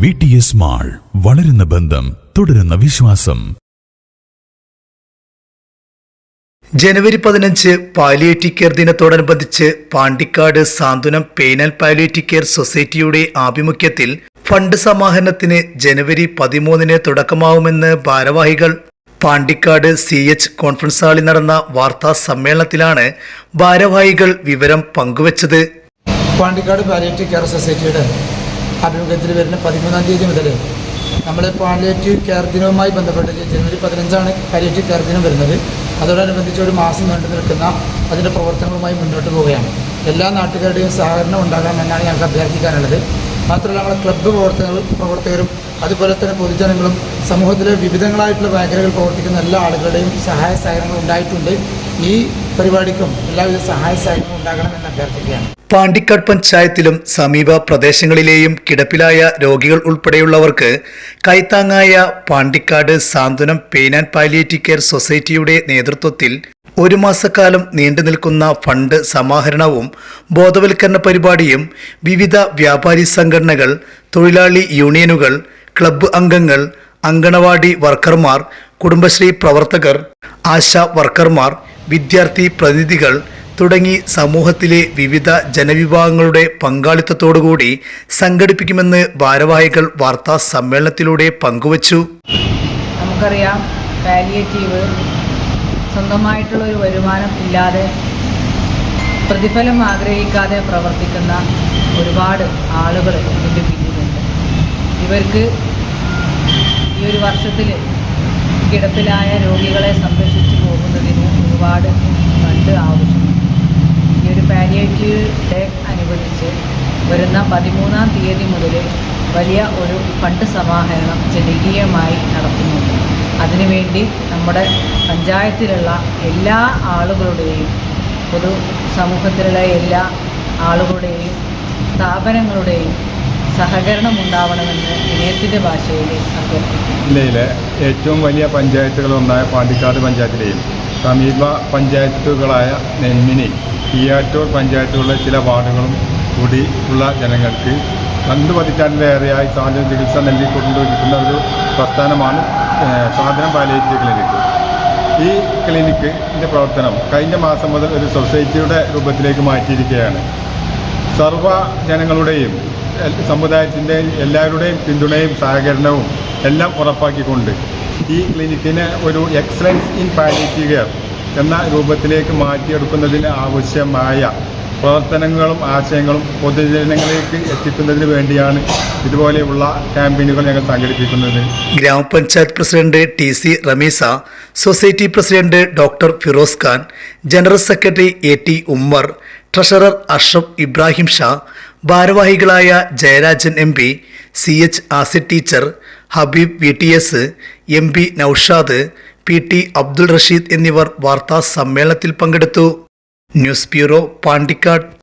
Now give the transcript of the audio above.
V T S mall വളരുന്ന ബന്ധം തുടരുന്ന വിശ്വാസം. ജനുവരി പതിനഞ്ച് പാലിയേറ്റീവ് കെയർ ദിനത്തോടനുബന്ധിച്ച് Pandikkad Santhwanam pain and palliative care സൊസൈറ്റിയുടെ ആഭിമുഖ്യത്തിൽ ഫണ്ട് സമാഹരണത്തിന് ജനുവരി പതിമൂന്നിന് തുടക്കമാവുമെന്ന് ഭാരവാഹികൾ പാണ്ടിക്കാട് സി എച്ച് കോൺഫറൻസ് ഹാളിൽ നടന്ന വാർത്താ സമ്മേളനത്തിലാണ് ഭാരവാഹികൾ വിവരം പങ്കുവച്ചത്. പാണ്ടിക്കാട് പാലിയേറ്റീവ് കെയർ സൊസൈറ്റിയുടെ ആഭിമുഖ്യത്തിൽ വരുന്ന പതിമൂന്നാം തീയതി മുതൽ നമ്മൾ പാലിയേറ്റീവ് കെയർ ദിനവുമായി ബന്ധപ്പെട്ട് ജനുവരി പതിനഞ്ചാണ് പാലിയേറ്റീവ് കെയർ ദിനം വരുന്നത്. അതോടനുബന്ധിച്ച് ഒരു മാസം നീണ്ടു നിൽക്കുന്ന അതിന്റെ പ്രവർത്തനങ്ങളുമായി മുന്നോട്ട് പോവുകയാണ്. എല്ലാ നാട്ടുകാരുടെയും സഹകരണം ഉണ്ടാകണമെന്നാണ് ഞങ്ങൾക്ക് അഭ്യർത്ഥിക്കാനുള്ളത്. മാത്രമല്ല നമ്മുടെ ക്ലബ്ബ് പ്രവർത്തകർ പ്രവർത്തകരും അതുപോലെ തന്നെ പൊതുജനങ്ങളും സമൂഹത്തിലെ വിവിധങ്ങളായിട്ടുള്ള മേഖലകളിൽ പ്രവർത്തിക്കുന്ന എല്ലാ ആളുകളുടെയും സഹായ സഹകരണങ്ങൾ ഉണ്ടായിട്ടുണ്ട്. ഈ പരിപാടിക്കും എല്ലാവിധ സഹായ സഹകരണങ്ങളും ഉണ്ടാകണമെന്ന് അഭ്യർത്ഥിക്കുകയാണ്. പാണ്ടിക്കാട് പഞ്ചായത്തിലും സമീപ പ്രദേശങ്ങളിലെയും കിടപ്പിലായ രോഗികൾ ഉൾപ്പെടെയുള്ളവർക്ക് കൈത്താങ്ങായ Pandikkad Santhwanam pain and palliative care സൊസൈറ്റിയുടെ നേതൃത്വത്തിൽ ഒരു മാസക്കാലം നീണ്ടു നിൽക്കുന്ന ഫണ്ട് സമാഹരണവും ബോധവൽക്കരണ പരിപാടിയും വിവിധ വ്യാപാരി സംഘടനകൾ തൊഴിലാളി യൂണിയനുകൾ ക്ലബ്ബ് അംഗങ്ങൾ അങ്കണവാടി വർക്കർമാർ കുടുംബശ്രീ പ്രവർത്തകർ ആശാ വർക്കർമാർ വിദ്യാർത്ഥി പ്രതിനിധികൾ തുടങ്ങി സമൂഹത്തിലെ വിവിധ ജനവിഭാഗങ്ങളുടെ പങ്കാളിത്തത്തോടുകൂടി സംഘടിപ്പിക്കുമെന്ന് ഭാരവാഹികൾ വാർത്താ സമ്മേളനത്തിലൂടെ പങ്കുവച്ചു. നമുക്കറിയാം പാലിയേറ്റീവ് സ്വന്തമായിട്ടുള്ള ഒരു വരുമാനം ഇല്ലാതെ പ്രതിഫലം ആഗ്രഹിക്കാതെ പ്രവർത്തിക്കുന്ന ഒരുപാട് ആളുകൾ ഇതിന്റെ പിന്നിലുണ്ട്. ഇവർക്ക് ഈ ഒരു വർഷത്തിൽ കിടപ്പിലായ രോഗികളെ സംരക്ഷിച്ചു പോകുന്നതിന് ഒരുപാട് ഫണ്ട് ആവശ്യമുണ്ട് ഈ ഒരു പാലിയേറ്റീവ് ഡേ അനുബന്ധിച്ച് വരുന്ന പതിമൂന്നാം തീയതി മുതൽ വലിയ ഒരു ഫണ്ട് സമാഹരണം ജനകീയമായി നടത്തുന്നുണ്ട്. അതിനുവേണ്ടി നമ്മുടെ പഞ്ചായത്തിലുള്ള എല്ലാ ആളുകളുടെയും പൊതു സമൂഹത്തിലുള്ള എല്ലാ ആളുകളുടെയും സ്ഥാപനങ്ങളുടെയും സഹകരണം ഉണ്ടാവണമെന്ന് വിനയത്തിന്റെ ഭാഷയിൽ അഭ്യർത്ഥിക്കുന്നു. ജില്ലയിലെ ഏറ്റവും വലിയ പഞ്ചായത്തുകളൊന്നായ പാണ്ടിക്കാട് പഞ്ചായത്തിലെയും സമീപ പഞ്ചായത്തുകളായ നെന്മിനി കീയാറ്റൂർ പഞ്ചായത്തുകളിലെ ചില വാർഡുകളും കൂടി ഉള്ള ജനങ്ങൾക്ക് രണ്ട് പതിറ്റാണ്ടിലേറെയായി സാധന ചികിത്സ നൽകിക്കൊണ്ടിരിക്കുന്ന ഒരു പ്രസ്ഥാനമാണ് സാധനം പാലിയേറ്റീവ് ക്ലിനിക്ക് ഈ ക്ലിനിക്കിന്റെ പ്രവർത്തനം കഴിഞ്ഞ മാസം മുതൽ ഒരു സൊസൈറ്റിയുടെ രൂപത്തിലേക്ക് മാറ്റിയിരിക്കുകയാണ്. സർവ ജനങ്ങളുടെയും സമുദായത്തിന്റെയും സമുദായത്തിന്റെ എല്ലാവരുടെയും പിന്തുണയും സഹകരണവും എല്ലാം ഉറപ്പാക്കിക്കൊണ്ട് ഈ ക്ലിനിക്കിനെ ഒരു എക്സലൻസ് ഇൻ പാലിറ്റീവ് കെയർ എന്ന രൂപത്തിലേക്ക് മാറ്റിയെടുക്കുന്നതിന് ആവശ്യമായ പ്രവർത്തനങ്ങളും ആശയങ്ങളും പൊതുജനങ്ങളിലേക്ക് എത്തിക്കുന്നതിന് വേണ്ടിയാണ് ഇതുപോലെയുള്ള ക്യാമ്പയിനുകൾ ഞങ്ങൾ സംഘടിപ്പിക്കുന്നത്. ഗ്രാമപഞ്ചായത്ത് president T C Ramisa society president doctor Firoz Khan general secretary A T Ummer treasurer Ashraf Ibrahim Shah ഭാരവാഹികളായ Jayarajan M P C H acid teacher Habeeb V T S M P Noushad P T Abdul Rasheed എന്നിവർ വാർത്താ സമ്മേളനത്തിൽ പങ്കെടുത്തു. News bureau Pandikkad.